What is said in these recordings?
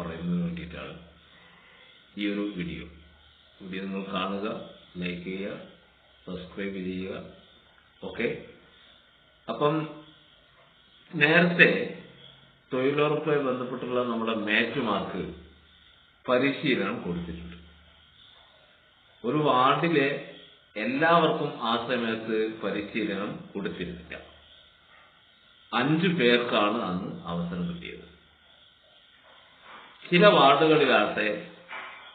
പറയുന്നതിന് വേണ്ടിയിട്ടാണ് ഈ ഒരു വീഡിയോ വീഡിയോ നിങ്ങൾ കാണുക ലൈക്ക് ചെയ്യുക സബ്സ്ക്രൈബ് ചെയ്യുക. ഓക്കെ അപ്പം നേരത്തെ തൊഴിലുറപ്പുമായി ബന്ധപ്പെട്ടുള്ള നമ്മുടെ മേറ്റുമാർക്ക് പരിശീലനം കൊടുത്തിട്ടുണ്ട്. ഒരു വാർഡിലെ എല്ലാവർക്കും ആ സമയത്ത് പരിശീലനം കൊടുത്തിരുന്നില്ല. അഞ്ചു പേർക്കാണ് അന്ന് അവസരം കിട്ടിയത്. ചില വാർഡുകളിലാകട്ടെ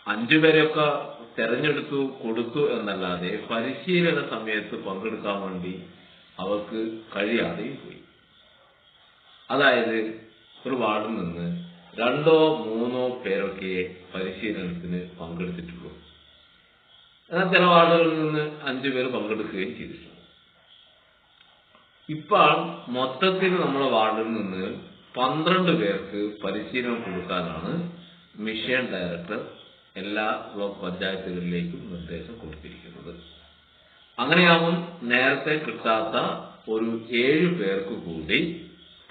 അഞ്ചു പേരെയൊക്കെ തെരഞ്ഞെടുത്തു കൊടുത്തു എന്നല്ലാതെ പരിശീലന സമയത്ത് പങ്കെടുക്കാൻ വേണ്ടി അവർക്ക് കഴിയാതെയും പോയി. അതായത് ഒരു വാർഡിൽ നിന്ന് രണ്ടോ മൂന്നോ പേരൊക്കെ പരിശീലനത്തിന് പങ്കെടുത്തിട്ടുള്ളൂ. എന്നാൽ ചില വാർഡുകളിൽ നിന്ന് അഞ്ചു പേര് പങ്കെടുക്കുകയും ചെയ്തിട്ടുണ്ട്. ഇപ്പോൾ മൊത്തത്തിൽ നമ്മുടെ വാർഡിൽ നിന്ന് പന്ത്രണ്ട് പേർക്ക് പരിശീലനം കൊടുക്കാനാണ് മിഷൻ ഡയറക്ടർ എല്ലാ ബ്ലോക്ക് പഞ്ചായത്തുകളിലേക്കും നിർദ്ദേശം കൊടുത്തിരിക്കുന്നത്. അങ്ങനെയാവും നേരത്തെ കിട്ടാത്ത ഒരു ഏഴ് പേർക്ക് കൂടി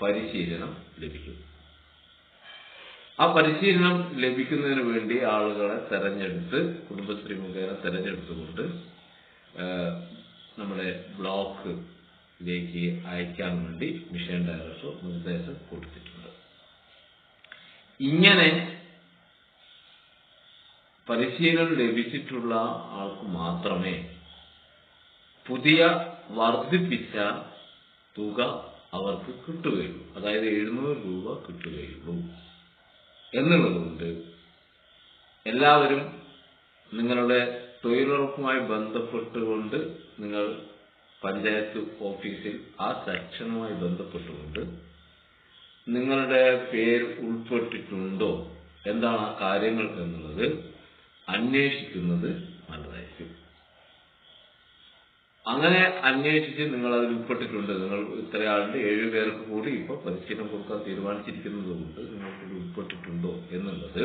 പരിശീലനം ലഭിക്കും. ആ പരിശീലനം ലഭിക്കുന്നതിന് വേണ്ടി ആളുകളെ തെരഞ്ഞെടുത്ത് കുടുംബശ്രീ മുഖേന തെരഞ്ഞെടുത്തുകൊണ്ട് നമ്മുടെ ബ്ലോക്കിലേക്ക് അയക്കാൻ വേണ്ടി മിഷൻ ഡയറക്ടർ നിർദ്ദേശം കൊടുത്തിട്ടുണ്ട്. ഇങ്ങനെ പരിശീലനം ലഭിച്ചിട്ടുള്ള ആൾക്ക് മാത്രമേ പുതിയ വർദ്ധിപ്പിച്ച തുക അവർക്ക് കിട്ടുകയുള്ളൂ. അതായത് എഴുന്നൂറ് രൂപ കിട്ടുകയുള്ളൂ. എന്നുള്ളതുകൊണ്ട് എല്ലാവരും നിങ്ങളുടെ തൊഴിലുറപ്പുമായി ബന്ധപ്പെട്ടുകൊണ്ട് നിങ്ങൾ പഞ്ചായത്ത് ഓഫീസിൽ ആ സെക്ഷനുമായി ബന്ധപ്പെട്ടുകൊണ്ട് നിങ്ങളുടെ പേര് ഉൾപ്പെട്ടിട്ടുണ്ടോ? എന്താണ് ആ കാര്യങ്ങൾ എന്നുള്ളത് അന്വേഷിക്കുന്നത് നല്ലതായിരിക്കും. അങ്ങനെ അന്വേഷിച്ച് നിങ്ങൾ അതിൽ ഉൾപ്പെട്ടിട്ടുണ്ട്. നിങ്ങൾ ഇത്രയാളുടെ ഏഴു പേർക്ക് കൂടി ഇപ്പോൾ പരിശീലനം കൊടുക്കാൻ തീരുമാനിച്ചിരിക്കുന്നത് കൊണ്ട് നിങ്ങൾക്ക് ഉൾപ്പെട്ടിട്ടുണ്ടോ എന്നുള്ളത്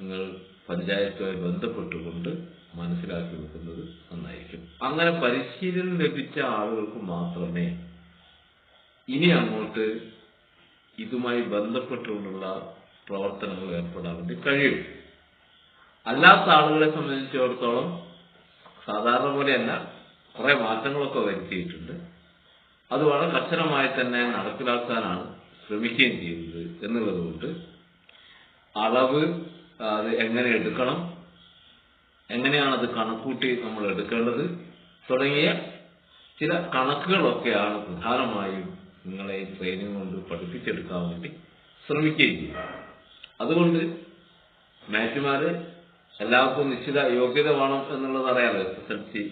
നിങ്ങൾ പഞ്ചായത്തുമായി ബന്ധപ്പെട്ടുകൊണ്ട് മനസ്സിലാക്കി വെക്കുന്നത് നന്നായിരിക്കും. അങ്ങനെ പരിശീലനം ലഭിച്ച ആളുകൾക്ക് മാത്രമേ ഇനി അങ്ങോട്ട് ഇതുമായി ബന്ധപ്പെട്ടുകൊണ്ടുള്ള പ്രവർത്തനങ്ങൾ ഏർപ്പെടാൻ വേണ്ടി കഴിയൂ. അല്ലാത്ത ആളുകളെ സംബന്ധിച്ചിടത്തോളം സാധാരണ പോലെ പോലെയല്ല കുറെ മാറ്റങ്ങളൊക്കെ വരുത്തിയിട്ടുണ്ട്. അത് വളരെ കർശനമായി തന്നെ നടപ്പിലാക്കാനാണ് ശ്രമിക്കുകയും ചെയ്യുന്നത് എന്നുള്ളത് കൊണ്ട് അളവ് അത് എങ്ങനെ എടുക്കണം? എങ്ങനെയാണ് അത് കണക്കൂട്ടി നമ്മൾ എടുക്കേണ്ടത്? തുടങ്ങിയ ചില കണക്കുകളൊക്കെയാണ് പ്രധാനമായും നിങ്ങളെ ട്രെയിനിങ് കൊണ്ട് പഠിപ്പിച്ചെടുക്കാൻ വേണ്ടി ശ്രമിക്കുകയും ചെയ്യും അതുകൊണ്ട് മാറ്റുമാര് എല്ലാവർക്കും നിശ്ചിത യോഗ്യത വേണം എന്നുള്ളത് അറിയാലോ. എസ് എൽ സി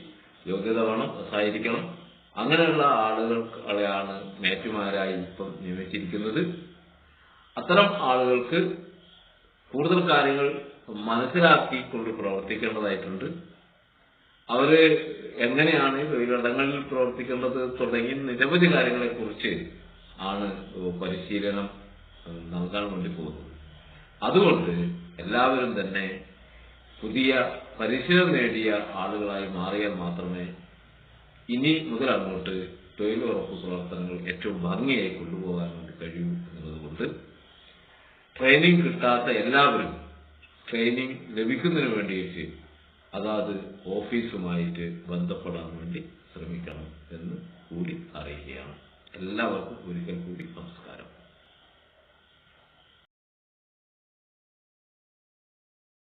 യോഗ്യത വേണം സഹായിരിക്കണം അങ്ങനെയുള്ള ആളുകളെയാണ് മാറ്റിമാരായി ഇപ്പം നിയമിച്ചിരിക്കുന്നത്. അത്തരം ആളുകൾക്ക് കൂടുതൽ കാര്യങ്ങൾ മനസ്സിലാക്കിക്കൊണ്ട് പ്രവർത്തിക്കേണ്ടതായിട്ടുണ്ട്. അവർ എങ്ങനെയാണ് ഇടങ്ങളിൽ പ്രവർത്തിക്കേണ്ടത് തുടങ്ങി നിരവധി കാര്യങ്ങളെ കുറിച്ച് ആണ് പരിശീലനം നൽകാൻ വേണ്ടി പോകുന്നത്. അതുകൊണ്ട് എല്ലാവരും തന്നെ പുതിയ പരിശീലനം നേടിയ ആളുകളായി മാറിയാൽ മാത്രമേ ഇനി മുതൽ അങ്ങോട്ട് തൊഴിലുറപ്പ് പ്രവർത്തനങ്ങൾ ഏറ്റവും ഭംഗിയായി കൊണ്ടുപോകാൻ വേണ്ടി കഴിയൂ എന്നതുകൊണ്ട് ട്രെയിനിങ് കിട്ടാത്ത എല്ലാവരും ട്രെയിനിങ് ലഭിക്കുന്നതിന് വേണ്ടിയിട്ട് അതാത് ഓഫീസുമായിട്ട് ബന്ധപ്പെടാൻ വേണ്ടി ശ്രമിക്കണം എന്ന് കൂടി അറിയുകയാണ്. എല്ലാവർക്കും ഒരിക്കൽ കൂടി നമസ്കാരം.